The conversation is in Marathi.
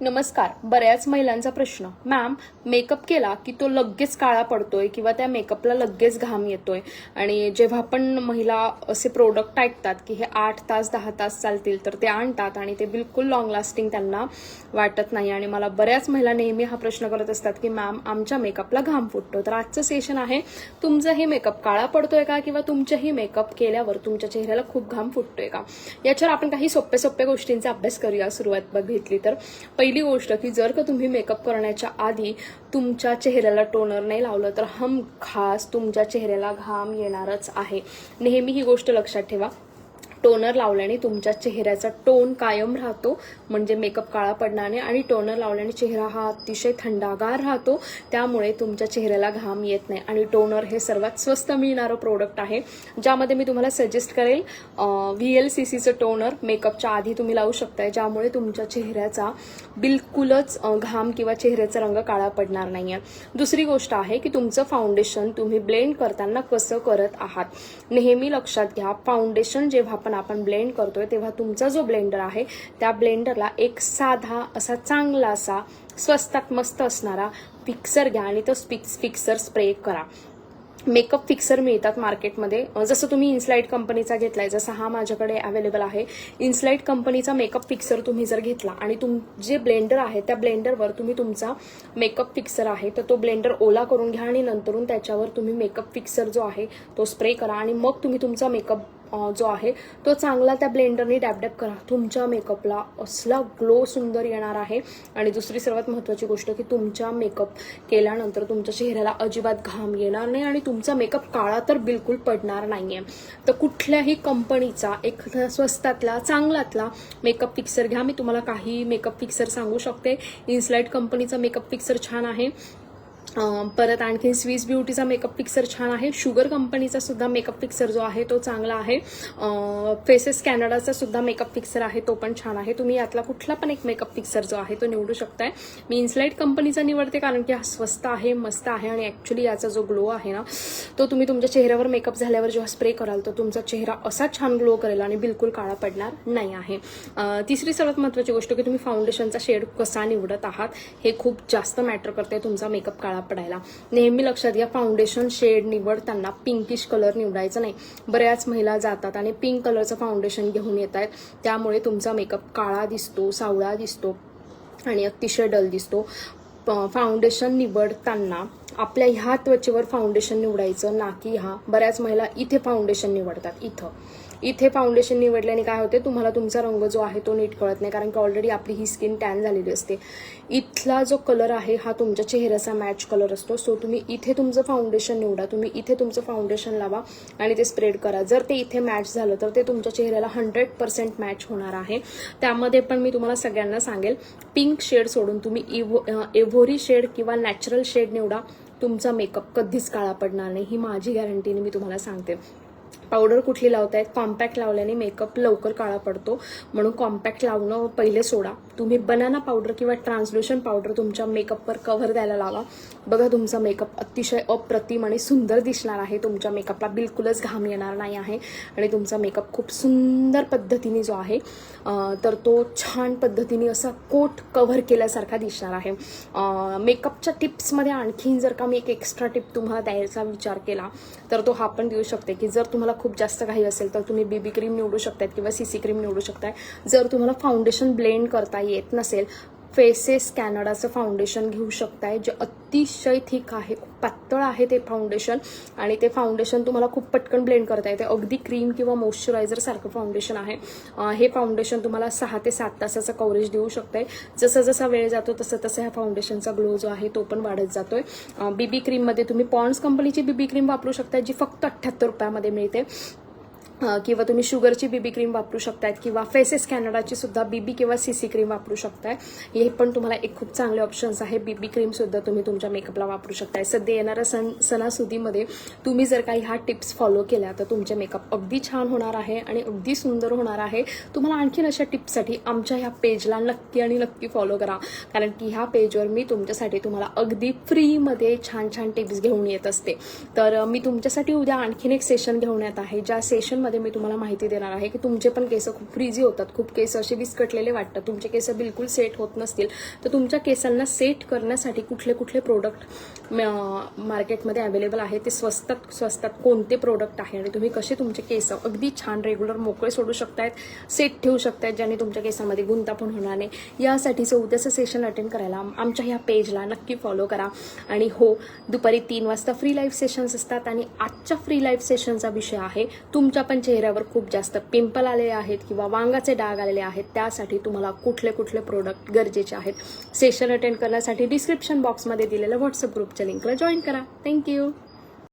नमस्कार बऱ्याच महिलांचा प्रश्न. मॅम मेकअप केला की तो लगेच काळा पडतोय किंवा त्या मेकअपला लगेच घाम येतोय? आणि जेव्हा पण महिला असे प्रोडक्ट ऐकतात की हे आठ तास दहा तास चालतील तर ते आणतात आणि ते बिलकुल लॉंग लास्टिंग त्यांना वाटत नाही. आणि मला बऱ्याच महिला नेहमी हा प्रश्न करत असतात की मॅम आमच्या मेकअपला घाम फुटतो. तर आजचं सेशन आहे तुमचाही मेकअप काळा पडतोय का किंवा तुमच्याही मेकअप केल्यावर तुमच्या चेहऱ्याला खूप घाम फुटतोय का? याच्यावर आपण काही सोप्या सोप्या गोष्टींचा अभ्यास करूया सुरुवात बघितली तर. पहिली गोष्ट की जर का तुम्ही मेकअप करण्याच्या आधी तुमच्या चेहऱ्याला टोनर नाही लावलं तर हम खास तुमच्या चेहऱ्याला घाम येणारच आहे. नेहमी ही गोष्ट लक्षात ठेवा. टोनर लावल्याने तुमच्या चेहऱ्याचा टोन कायम राहतो. म्हणजे मेकअप काळा पडणार नाही आणि टोनर लावल्याने चेहरा हा अतिशय थंडागार राहतो. त्यामुळे तुमच्या चेहऱ्याला घाम येत नाही. आणि टोनर हे सर्वात स्वस्त मिळणारं प्रोडक्ट आहे. ज्यामध्ये मी तुम्हाला सजेस्ट करेल व्ही एल सी सीचं टोनर मेकअपच्या आधी तुम्ही लावू शकताय. ज्यामुळे तुमच्या चेहऱ्याचा बिलकुलच घाम किंवा चेहऱ्याचा रंग काळा पडणार नाहीये. दुसरी गोष्ट आहे की तुमचं फाउंडेशन तुम्ही ब्लेंड करताना कसं करत आहात? नेहमी लक्षात घ्या फाउंडेशन जेव्हा आपण पण आपण ब्लेंड करतोय तेव्हा तुमचा जो ब्लेंडर आहे त्या ब्लेंडरला एक साधा असा चांगला असा स्वस्तात मस्त असणारा फिक्सर घ्या आणि तो स्पिक्स फिक्सर स्प्रे करा. मेकअप फिक्सर मिळतात मार्केटमध्ये जसं तुम्ही इन्स्लाईट कंपनीचा घेतलाय जसा हा माझ्याकडे अवेलेबल आहे. इन्स्लाईट कंपनीचा मेकअप फिक्सर तुम्ही जर घेतला आणि तुम जे ब्लेंडर आहे त्या ब्लेंडरवर तुम्ही तुमचा मेकअप फिक्सर आहे तर तो ब्लेंडर ओला करून घ्या आणि नंतरून त्याच्यावर तुम्ही मेकअप फिक्सर जो आहे तो स्प्रे करा आणि मग तुम्ही तुमचा मेकअप जो आहे तो चांगला त्या ब्लेंडरने डॅपडॅप करा. तुमच्या मेकअपला असला ग्लो सुंदर येणार आहे. आणि दुसरी सर्वात महत्त्वाची गोष्ट की तुमच्या मेकअप केल्यानंतर तुमच्या चेहऱ्याला अजिबात घाम येणार नाही आणि तुमचा मेकअप काळा तर बिलकुल पडणार नाहीये. तर कुठल्याही कंपनीचा एक स्वस्तातला चांगलातला मेकअप फिक्सर घ्या. मी तुम्हाला काही मेकअप फिक्सर सांगू शकते. इन्स्लाईट कंपनीचा मेकअप फिक्सर छान आहे. परत आणखी स्विस ब्युटीचा मेकअप फिक्सर छान आहे. शुगर कंपनीचा सुद्धा मेकअप फिक्सर जो आहे तो चांगला आहे. फेसेस कॅनडाचा सुद्धा मेकअप फिक्सर आहे तो पण छान आहे. तुम्ही यातला कुठला पण एक मेकअप फिक्सर जो आहे तो निवडू शकताय. मी इन्सलाइट कंपनीचा निवडते कारण की हा स्वस्त आहे मस्त आहे आणि ऍक्च्युली याचा जो ग्लो आहे ना तो तुम्ही तुमच्या चेहऱ्यावर मेकअप झाल्यावर जेव्हा स्प्रे कराल तर तुमचा चेहरा असा छान ग्लो करेल आणि बिलकुल काळा पडणार नाही आहे. तिसरी सर्वात महत्त्वाची गोष्ट की तुम्ही फाउंडेशनचा शेड कसा निवडत आहात हे खूप जास्त मॅटर करते तुमचा मेकअप काळा पडायला नेहमी लक्षात घ्या फाउंडेशन शेड निवडताना पिंकिश कलर निवडायचा नाही. बऱ्याच महिला जातात आणि पिंक कलरचं फाउंडेशन घेऊन येत आहेत. त्यामुळे तुमचा मेकअप काळा दिसतो सावळा दिसतो आणि अतिशय डल दिसतो. प- फाउंडेशन निवडताना आपल्या ह्या त्वचेवर फाउंडेशन निवडायचं ना की ह्या बऱ्याच महिला इथे फाउंडेशन निवडतात इथं. इथे फाउंडेशन निवडल्याने काय होते तुम्हाला तुमचा रंग जो आहे तो नीट कळत नाही कारण की ऑलरेडी आपली ही स्किन टॅन झालेली असते. इथला जो कलर आहे हा तुमच्या चेहऱ्याचा मॅच कलर असतो. सो तुम्ही इथे तुमचं फाउंडेशन निवडा तुम्ही इथे तुमचं फाउंडेशन लावा आणि ते स्प्रेड करा. जर ते इथे मॅच झालं तर ते तुमच्या चेहऱ्याला हंड्रेड पर्सेंट मॅच होणार आहे. त्यामध्ये पण मी तुम्हाला सगळ्यांना सांगेल पिंक शेड सोडून तुम्ही इव्हो एव्होरी शेड किंवा नॅचरल शेड निवडा. तुमचा मेकअप कधीच काळा पडणार नाही. ही माझी गॅरंटीने मी तुम्हाला सांगते. पावडर कुठली लावतायत? कॉम्पॅक्ट लावल्याने मेकअप लवकर काळा पडतो. म्हणून कॉम्पॅक्ट लावणं पहिले सोडा. तुम्ही बनाना पावडर किंवा ट्रान्सल्युशन पावडर तुमच्या मेकअपवर कव्हर द्यायला लावा. बघा तुमचा मेकअप अतिशय अप्रतिम आणि सुंदर दिसणार आहे. तुमच्या मेकअपला बिलकुलच घाम येणार नाही आहे. आणि तुमचा मेकअप खूप सुंदर पद्धतीने जो आहे तर तो छान पद्धतीने असा कोट कव्हर केल्यासारखा दिसणार आहे. मेकअपच्या टिप्समध्ये आणखीन जर का मी एक एक्स्ट्रा टिप तुम्हाला द्यायचा विचार केला तर तो हा पण देऊ शकते की जर तुम्हाला खूप जास्त काही असेल तर तुम्ही बीबी क्रीम निवडू शकतात किंवा सी सी क्रीम निवडू शकताय. जर तुम्हाला फाउंडेशन ब्लेंड करता येत नसेल फेसेस कॅनडाचं फाउंडेशन घेऊ शकताय जे अतिशय थिक आहे पातळ आहे ते फाउंडेशन. आणि ते फाउंडेशन तुम्हाला खूप पटकन ब्लेंड करता येते अगदी क्रीम किंवा मॉइश्चरायझर सारखं फाउंडेशन आहे. हे फाउंडेशन तुम्हाला सहा ते सात तासाचं कव्हरेज देऊ शकताय. जसं जसा वेळ जातो तसं तसं ह्या फाउंडेशनचा ग्लो जो आहे तो पण वाढत जातोय. बीबी क्रीममध्ये तुम्ही पॉन्ड्स कंपनीची बीबी क्रीम वापरू शकताय जी फक्त अठ्ठ्याहत्तर रुपयामध्ये मिळते. किंवा तुम्ही शुगरची बीबी क्रीम वापरू शकतायत किंवा फेसेस कॅनडाची सुद्धा बीबी किंवा सी सी क्रीम वापरू शकताय. हे पण तुम्हाला एक खूप चांगले ऑप्शन्स आहे. बीबी क्रीम सुद्धा तुम्ही तुमच्या मेकअपला वापरू शकताय. सध्या येणाऱ्या सण सणासुदीमध्ये तुम्ही जर काही ह्या टिप्स फॉलो केल्या तर तुमचे मेकअप अगदी छान होणार आहे आणि अगदी सुंदर होणार आहे. तुम्हाला आणखीन अशा टिप्ससाठी आमच्या ह्या पेजला नक्की आणि नक्की फॉलो करा. कारण की ह्या पेजवर मी तुमच्यासाठी तुम्हाला अगदी फ्रीमध्ये छान छान टिप्स घेऊन येत असते. तर मी तुमच्यासाठी उद्या आणखीन एक सेशन घेऊन येत आहे. ज्या सेशन सेशनमध्ये मी तुम्हाला माहिती देणार आहे की तुमचे पण केस खूप फ्रीजी होतात. खूप केस असे विस्कटलेले वाटतात. तुमचे केस बिलकुल सेट होत नसतील. तर तुमच्या केसांना सेट करण्यासाठी कुठले कुठले प्रोडक्ट मार्केटमध्ये अवेलेबल आहे ते स्वस्तात स्वस्तात कोणते प्रोडक्ट आहे आणि तुम्ही कसे तुमचे केस अगदी छान रेग्युलर मोकळे सोडू शकतायत सेट ठेवू शकतायत ज्याने तुमच्या केसामध्ये गुंता पण होणार नाही. यासाठीचं उद्याचं सेशन अटेंड करायला आमच्या ह्या पेजला नक्की फॉलो करा. आणि हो दुपारी तीन वाजता फ्री लाईव्ह सेशन्स असतात आणि आजच्या फ्री लाईव्ह सेशनचा विषय आहे तुमच्या पण चेहऱ्यावर खूप जास्त पिंपल आलेले आहेत किंवा वांगाचे डाग आलेले आहेत त्यासाठी तुम्हाला कुठले कुठले प्रोडक्ट गरजेचे आहेत सेशन अटेंड करण्यासाठी डिस्क्रिप्शन बॉक्समध्ये दिलेल्या व्हॉट्सअप ग्रुपच्या लिंकला जॉईन करा. थँक्यू